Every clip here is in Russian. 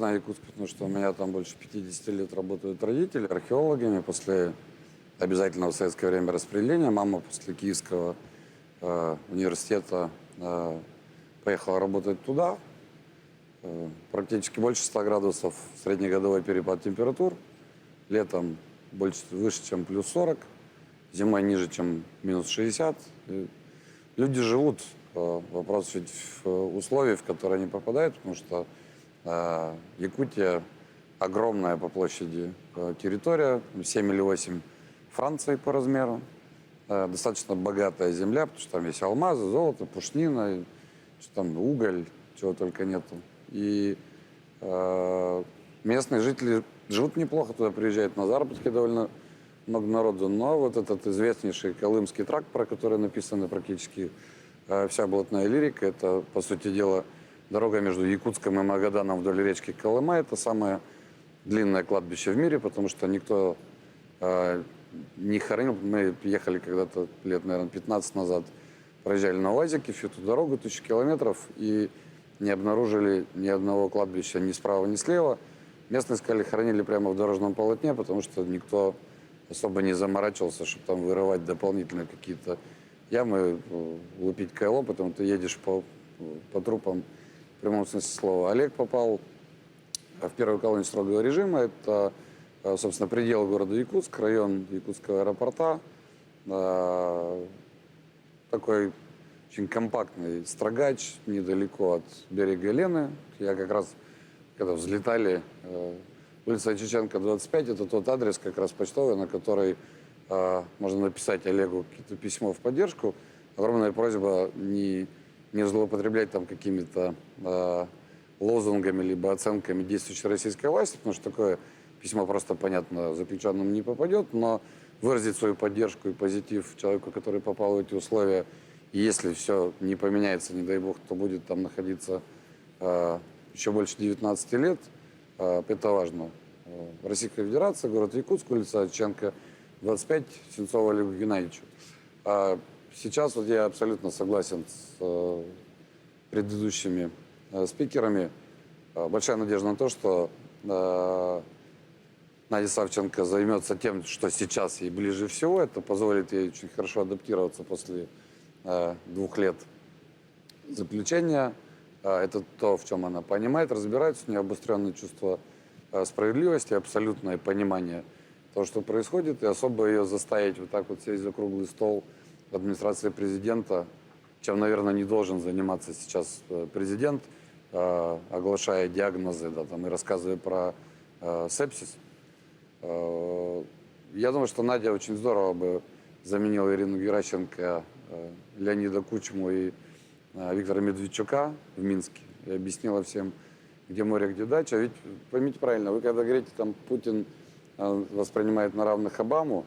Знаю Якутск, потому что у меня там больше 50 лет работают родители археологами. После обязательного в советское время распределения мама после Киевского э, университета э, поехала работать туда. Э, практически больше 100 градусов среднегодовой перепад температур. Летом больше, выше, чем плюс 40. Зимой ниже, чем минус 60. И люди живут. э, Вопрос ведь в условии, в которые они попадают, потому что э, Якутия огромная по площади э, территория, 7 или 8 Франции по размеру. Э, Достаточно богатая земля, потому что там есть алмазы, золото, пушнина, что там уголь, чего только нету. И э, местные жители живут неплохо, туда приезжают на заработки довольно много народу. Но вот этот известнейший Колымский тракт, про который написана практически э, вся блатная лирика, это, по сути дела, дорога между Якутском и Магаданом вдоль речки Колыма. Это самое длинное кладбище в мире, потому что никто э, не хоронил. Мы ехали когда-то лет, наверное, 15 назад, проезжали на УАЗике всю эту дорогу, тысячу километров, и не обнаружили ни одного кладбища ни справа, ни слева. Местные сказали, хоронили прямо в дорожном полотне, потому что никто особо не заморачивался, чтобы там вырывать дополнительно какие-то ямы, э, лупить кайло, потом ты едешь по, по трупам в прямом смысле слова. Олег попал в первую колонию строгого режима. Это, э, собственно, предел города Якутск, район Якутского аэропорта. Э, Такой очень компактный строгач недалеко от берега Лены. Я как раз, когда взлетали, э, улица Чеченко, 25, это тот адрес, как раз почтовый, на который можно написать Олегу какие-то письмо в поддержку. Огромная просьба не, не злоупотреблять там какими-то э, лозунгами либо оценками действующей российской власти, потому что такое письмо просто, понятно, заключенным не попадет, но выразить свою поддержку и позитив человеку, который попал в эти условия, если все не поменяется, не дай бог, то будет там находиться э, еще больше 19 лет, э, это важно. Российская Федерация, город Якутск, улица Ченко, 25, Сенцова Олегу Геннадьевичу. Сейчас вот я абсолютно согласен с э, предыдущими э, спикерами. Э, Большая надежда на то, что Надя Савченко займется тем, что сейчас ей ближе всего. Это позволит ей очень хорошо адаптироваться после двух лет заключения. Это то, в чем она понимает, разбирается, у нее обостренное чувство справедливости, абсолютное понимание того, что происходит, и особо ее заставить вот так вот сесть за круглый стол администрации президента, чем, наверное, не должен заниматься сейчас э, президент, э, оглашая диагнозы да, там, и рассказывая про э, сепсис. Я думаю, что Надя очень здорово бы заменила Ирину Геращенко, Леонида Кучму и Виктора Медведчука в Минске и объяснила всем, где море, где дача. Ведь поймите правильно, вы когда говорите, там Путин воспринимает на равных Обаму,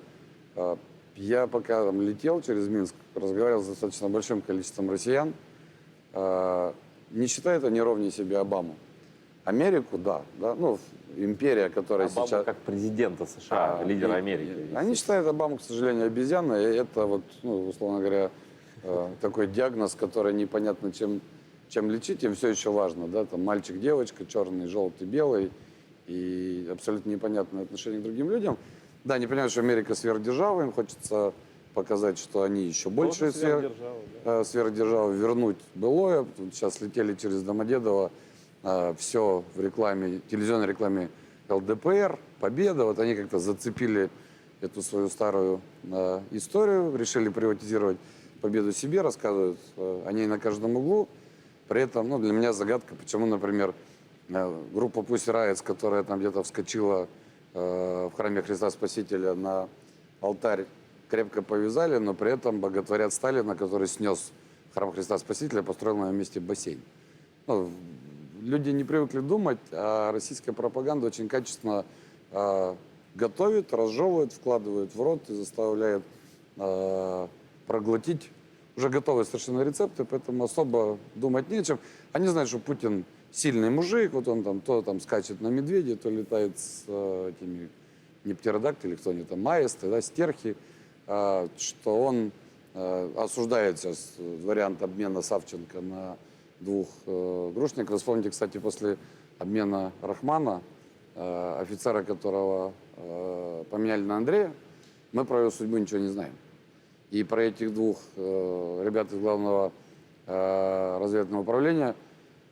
я пока там летел через Минск, разговаривал с достаточно большим количеством россиян, э, не считают они ровнее себе Обаму. Америку, да, да, ну, империя, которая Обама сейчас... как президента США, А, лидера и- Америки. и- Они считают Обаму, к сожалению, обезьяной. И это вот, ну, условно говоря, э, такой диагноз, который непонятно чем, чем лечить, им все еще важно, да, там мальчик, девочка, черный, желтый, белый, и абсолютно непонятное отношение к другим людям. Да, они понимают, что Америка сверхдержава, им хочется показать, что они еще больше Тоже сверх, сверхдержава, да. э, сверхдержавы, вернуть былое. Сейчас летели через Домодедово, все в рекламе, телевизионной рекламе ЛДПР, Победа. Вот они как-то зацепили эту свою старую э, историю, решили приватизировать Победу себе, рассказывают э, о ней на каждом углу. При этом, ну, для меня загадка, почему, например, э, группа Pussy Riot, которая там где-то вскочила э, в храме Христа Спасителя на алтарь, крепко повязали, но при этом боготворят Сталина, который снес храм Христа Спасителя, построил на его месте бассейн. Ну, люди не привыкли думать, а российская пропаганда очень качественно э, готовит, разжевывает, вкладывает в рот и заставляет э, проглотить уже готовые совершенно рецепты, поэтому особо думать нечем. Они знают, что Путин сильный мужик, вот он там то там скачет на медведе, то летает с э, этими не птеродактили, кто они там, маисты, да, стерхи, э, что он э, осуждает сейчас вариант обмена Савченко на двух э, грушников. Вспомните, кстати, после обмена Рахмана, э, офицера которого э, поменяли на Андрея, мы про его судьбу ничего не знаем. И про этих двух э, ребят из главного э, разведывательного управления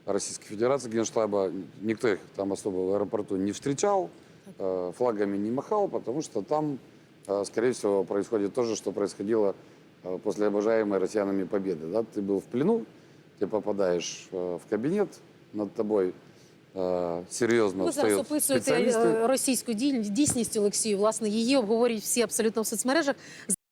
Российской Федерации, Генштаба, никто их там особо в аэропорту не встречал, э, флагами не махал, потому что там, э, скорее всего, происходит то же, что происходило э, после обожаемой россиянами победы. Да? Ты был в плену, ты попадаешь э, в кабинет, над тобой е, серйозно Ви зараз встають описуєте спеціалісти. е, російську дій- дійсність Олексію. Власне, її обговорюють всі абсолютно в соцмережах.